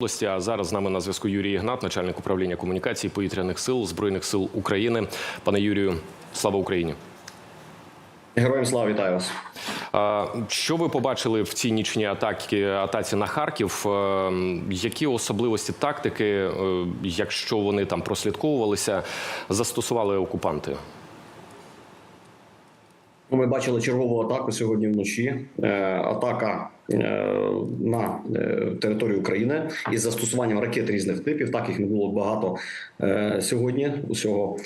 області. А зараз з нами на зв'язку Юрій Ігнат, начальник управління комунікації повітряних сил збройних сил України. Пане Юрію, слава Україні! Героям слава вітаю вас. Що ви побачили в цій нічній атаці, атаці на Харків? Е, Які особливості тактики, е, якщо вони там прослідковувалися, застосували окупанти? Ну, Ми бачили чергову атаку сьогодні вночі. Е, Атака е, на е, територію України із застосуванням ракет різних типів. Так їх не було багато сьогодні. Усього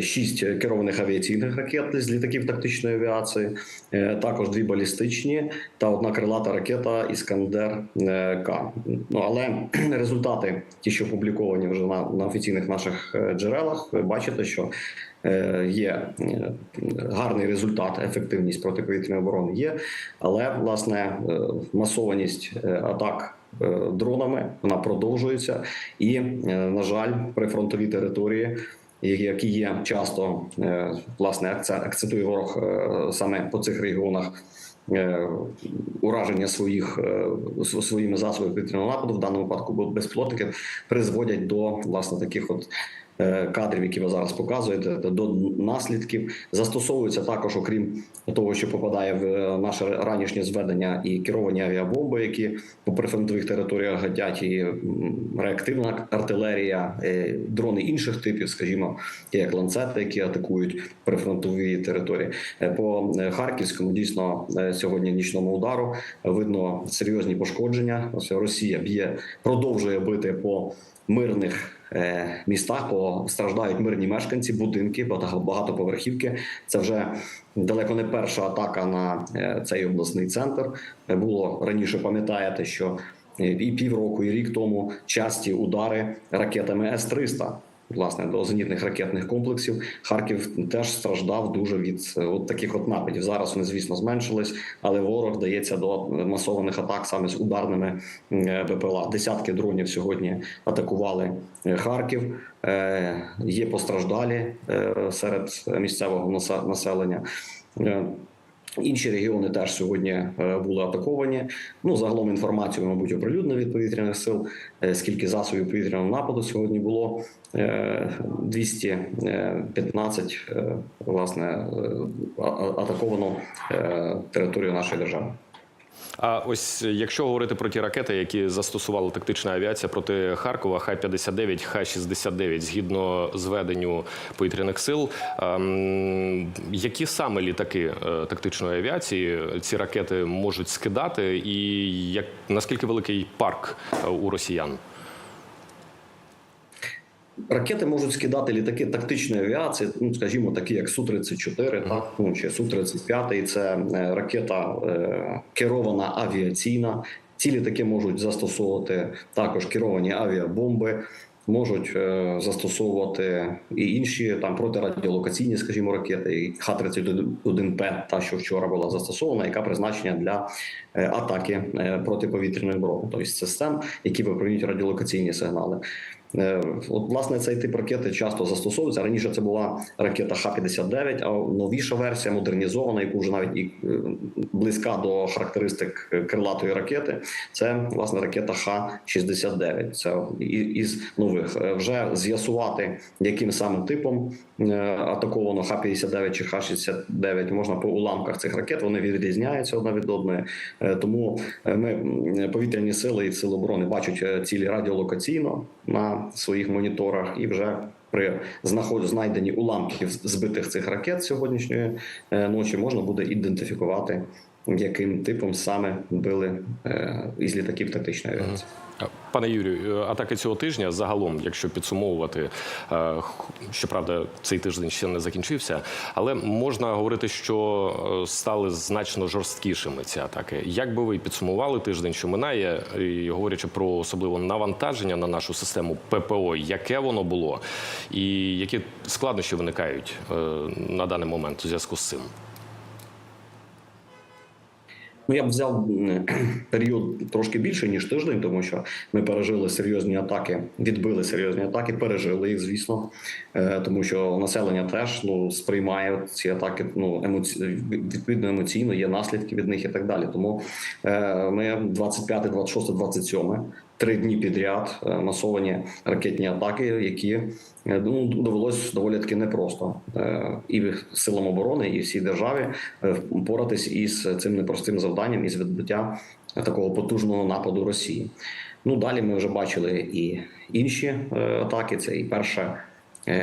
шість керованих авіаційних ракет з літаків тактичної авіації, також дві балістичні та одна крилата ракета Іскандер К. Ну але результати, ті, що опубліковані вже на, на офіційних наших джерелах, бачите, що є е, гарний результат, ефективність протиповітряної оборони є, але власне е, масованість е, атак. е, Дронами вона продовжується, і е, на жаль, прифронтові території, які є часто е, власне акцентує ворог е, саме по цих регіонах. е, Ураження своїх е, своїми засобами повітряного нападу, в даному випадку безпілотники, призводять до власне таких от е, кадрів, які ви зараз показуєте, до наслідків. Застосовуються також, окрім того, що попадає в е, наше ранішнє зведення, і керовані авіабомби, які по прифронтових територіях гатять, і реактивна артилерія, е, дрони інших типів, скажімо, як ланцети, які атакують прифронтові території. Е, По е, Харківському дійсно е, сьогодні нічному удару видно серйозні пошкодження. Ось Росія б'є, продовжує бити по мирних е, містах, по страждають мирні мешканці, будинки, багато- багатоповерхівки. Це вже далеко не перша атака на е, цей обласний центр. Е, Було раніше, пам'ятаєте, що е, і півроку, і рік тому часті удари ракетами С-300. Власне, до зенітних ракетних комплексів Харків теж страждав дуже від е, от таких от нападів. Зараз вони, звісно, зменшились, але ворог дається до масованих атак саме з ударними е, БПЛА. Десятки дронів сьогодні атакували е, Харків. Є постраждалі серед місцевого населення. Інші регіони теж сьогодні е, були атаковані. Ну загалом інформацію, мабуть, оприлюднили від повітряних сил. е, Скільки засобів повітряного нападу сьогодні було Е, 215 е, власне атаковано територію нашої держави. А ось якщо говорити про ті ракети, які застосувала тактична авіація проти Харкова, Х-59, Х-69, згідно зведенню повітряних сил, ем, які саме літаки е, тактичної авіації ці ракети можуть скидати, і як наскільки великий парк е, у росіян? Ракети можуть скидати літаки тактичної авіації, ну скажімо, такі як су 34 так ну чи су 35 І Це е, ракета е, керована авіаційна. Ці літаки можуть застосовувати також керовані авіабомби. Можуть е, застосовувати і інші там протирадіолокаційні, скажімо, ракети, і Х-31П, та що вчора була застосована, яка призначена для е, атаки е, протиповітряної оборони, тобто систем, які випромінюють радіолокаційні сигнали. Е, От, власне, цей тип ракети часто застосовується. Раніше це була ракета Х-59, а новіша версія, модернізована, яку вже навіть і е, близька до характеристик е, крилатої ракети. Це власне ракета Х-69. Це із нових вже з'ясувати, яким саме типом атаковано Х-59 чи Х-69 можна по уламках цих ракет. Вони відрізняються одна від одної. Тому ми повітряні сили і сили оборони бачать цілі радіолокаційно на своїх моніторах і вже. При знайденні уламків збитих цих ракет сьогоднішньої е, ночі можна буде ідентифікувати, яким типом саме били е, із літаків тактичної авіації. Пане Юрію, е, атаки цього тижня загалом, якщо підсумовувати, е, щоправда, цей тиждень ще не закінчився, але можна говорити, що е, стали значно жорсткішими ці атаки. Як би ви підсумували тиждень, що минає, і говорячи про особливо навантаження на нашу систему ППО, яке воно було, і які складнощі виникають на даний момент у зв'язку з цим? Ну, я б взяв період трошки більше ніж тиждень, тому що ми пережили серйозні атаки, відбили серйозні атаки, пережили їх, звісно, Е, тому що населення теж ну сприймає ці атаки. Ну емоці... відповідно емоційно, є наслідки від них і так далі. Тому е, ми 25, 26, 27 три дні підряд е, масовані ракетні атаки, які е, ну довелось доволі таки непросто е, і силам оборони, і всій державі впоратись із цим непростим завданням із відбиття такого потужного нападу Росії. Ну далі ми вже бачили і інші атаки. Це і перша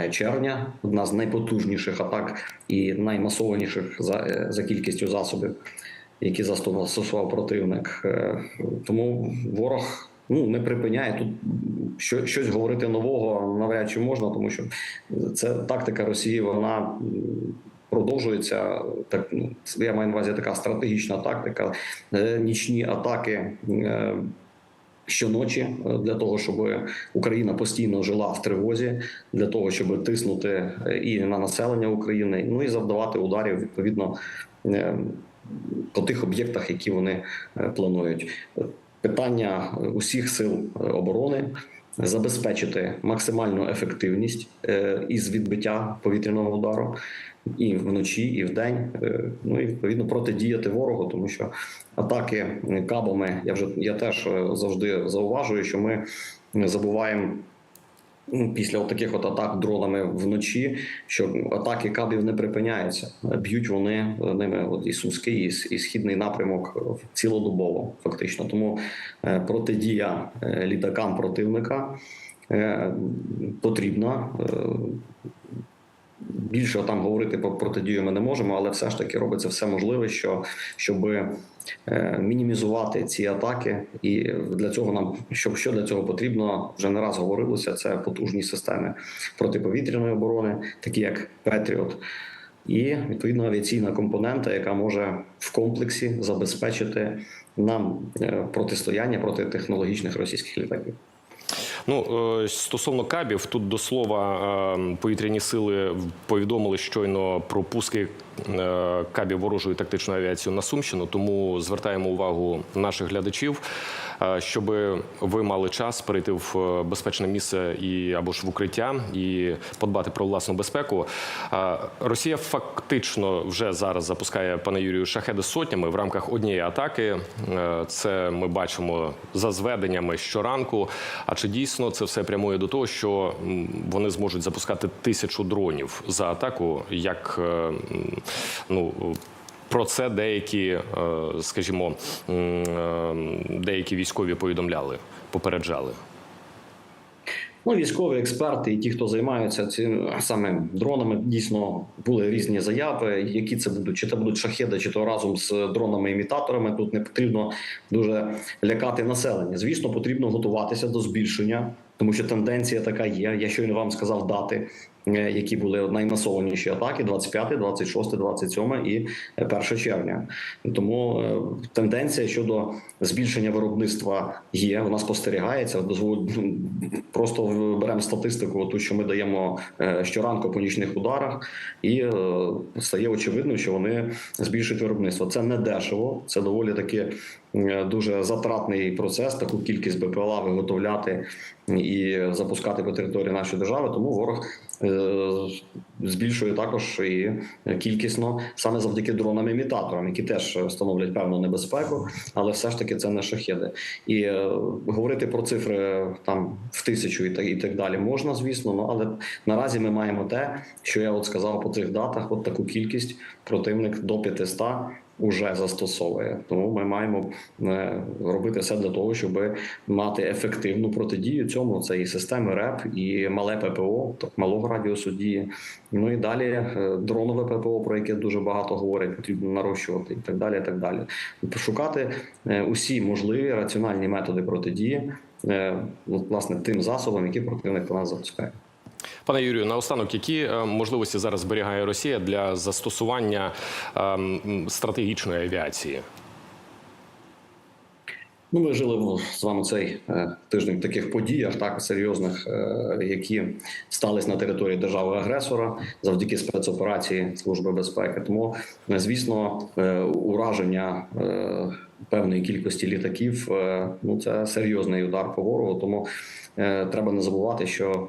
червня, одна з найпотужніших атак і наймасованіших за, за кількістю засобів, які застосував противник. Тому ворог. Ну не припиняє тут що, щось говорити нового навряд чи можна, тому що це тактика Росії. Вона продовжується. Так ну, я маю на увазі така стратегічна тактика, е, нічні атаки. е, Щоночі е, для того, щоб Україна постійно жила в тривозі, для того, щоб тиснути і на населення України, ну і завдавати ударів відповідно по тих об'єктах, які вони планують. Питання усіх сил е, оборони забезпечити максимальну ефективність е, із відбиття повітряного удару і вночі, і вдень. Е, Ну і відповідно протидіяти ворогу, тому що атаки кабами я вже я теж завжди зауважую, що ми забуваємо. Ну, Після таких от атак дронами вночі, що атаки кабів не припиняються. Б'ють вони ними от і сумський, і, і східний напрямок цілодобово, фактично. Тому е, протидія е, літакам противника е, потрібна. Більше там говорити про протидію ми не можемо, але все ж таки робиться все можливе, що щоб е, мінімізувати ці атаки, і для цього нам що, що для цього потрібно вже не раз говорилося. Це потужні системи протиповітряної оборони, такі як Петріот, і відповідно авіаційна компонента, яка може в комплексі забезпечити нам е, протистояння проти технологічних російських літаків. Ну е, стосовно кабів, тут до слова е, повітряні сили повідомили щойно про пуски е, кабів ворожої тактичної авіації на Сумщину. Тому звертаємо увагу наших глядачів, щоб ви мали час перейти в е, безпечне місце і або ж в укриття і подбати про власну безпеку. Е, Росія фактично вже зараз запускає пане Юрію шахеди сотнями в рамках однієї атаки. Е, Це ми бачимо за зведеннями щоранку. А чи дійсно це все прямує до того, що вони зможуть запускати тисячу дронів за атаку? Як е, ну про це деякі, е, скажімо, е, деякі військові повідомляли, попереджали? Ну, військові експерти і ті, хто займаються цим саме дронами, дійсно були різні заяви. Які це будуть, чи це будуть шахеди, чи то разом з дронами-імітаторами. Тут не потрібно дуже лякати населення. Звісно, потрібно готуватися до збільшення, тому що тенденція така є. Я щойно вам сказав дати. Е, Які були наймасованіші атаки 25, 26, 27 і 1 червня. Тому е, тенденція щодо збільшення виробництва є. Вона спостерігається. Просто беремо статистику, ту, що ми даємо е, щоранку по нічних ударах, і е, стає очевидно, що вони збільшують виробництво. Це не дешево, це доволі таки е, дуже затратний процес. Таку кількість БПЛА виготовляти і запускати по території нашої держави. Тому ворог е, збільшує також і кількісно саме завдяки дронам-імітаторам, які теж становлять певну небезпеку, але все ж таки це не шахеди. І е, говорити про цифри там в тисячу і так і так далі можна, звісно. Ну але наразі ми маємо те, що я от сказав по цих датах. От таку кількість противник до 500 уже застосовує. Тому ми маємо е, робити все для того, щоб мати ефективну протидію цьому. Це і системи РЕП, і мале ППО, так малого радіусу дії. Ну і далі е, дронове ППО, про яке дуже багато говорять, потрібно нарощувати і так далі. І так далі. Пошукати е, усі можливі раціональні методи протидії, власне, тим засобам, які противник по нас запускає. Пане Юрію, наостанок, які е, можливості зараз зберігає Росія для застосування е, стратегічної авіації? Ну, ми жили з вами цей е, тиждень в таких подіях, так серйозних, які стались на території держави-агресора завдяки спецоперації Служби безпеки. Тому, звісно, ураження певної кількості літаків ну це серйозний удар по ворогу. Тому треба не забувати, що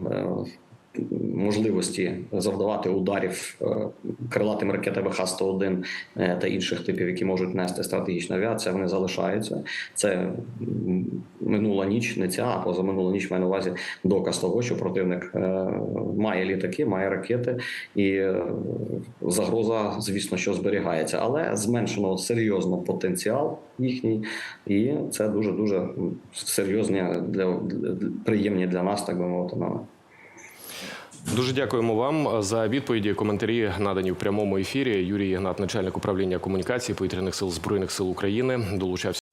можливості завдавати ударів е, крилатими ракетами Х-101 е, та інших типів, які можуть нести стратегічна авіація, вони залишаються. Це минула ніч, не ця, а позаминула ніч маю на увазі доказ того, що противник е, має літаки, має ракети, і загроза, звісно, що зберігається, але зменшено серйозно потенціал їхній, і це дуже дуже серйозні для, приємні для нас, так би мовити, нами. Дуже дякуємо вам за відповіді. Коментарі надані в прямому ефірі. Юрій Ігнат, начальник управління комунікації повітряних сил збройних сил України, долучався.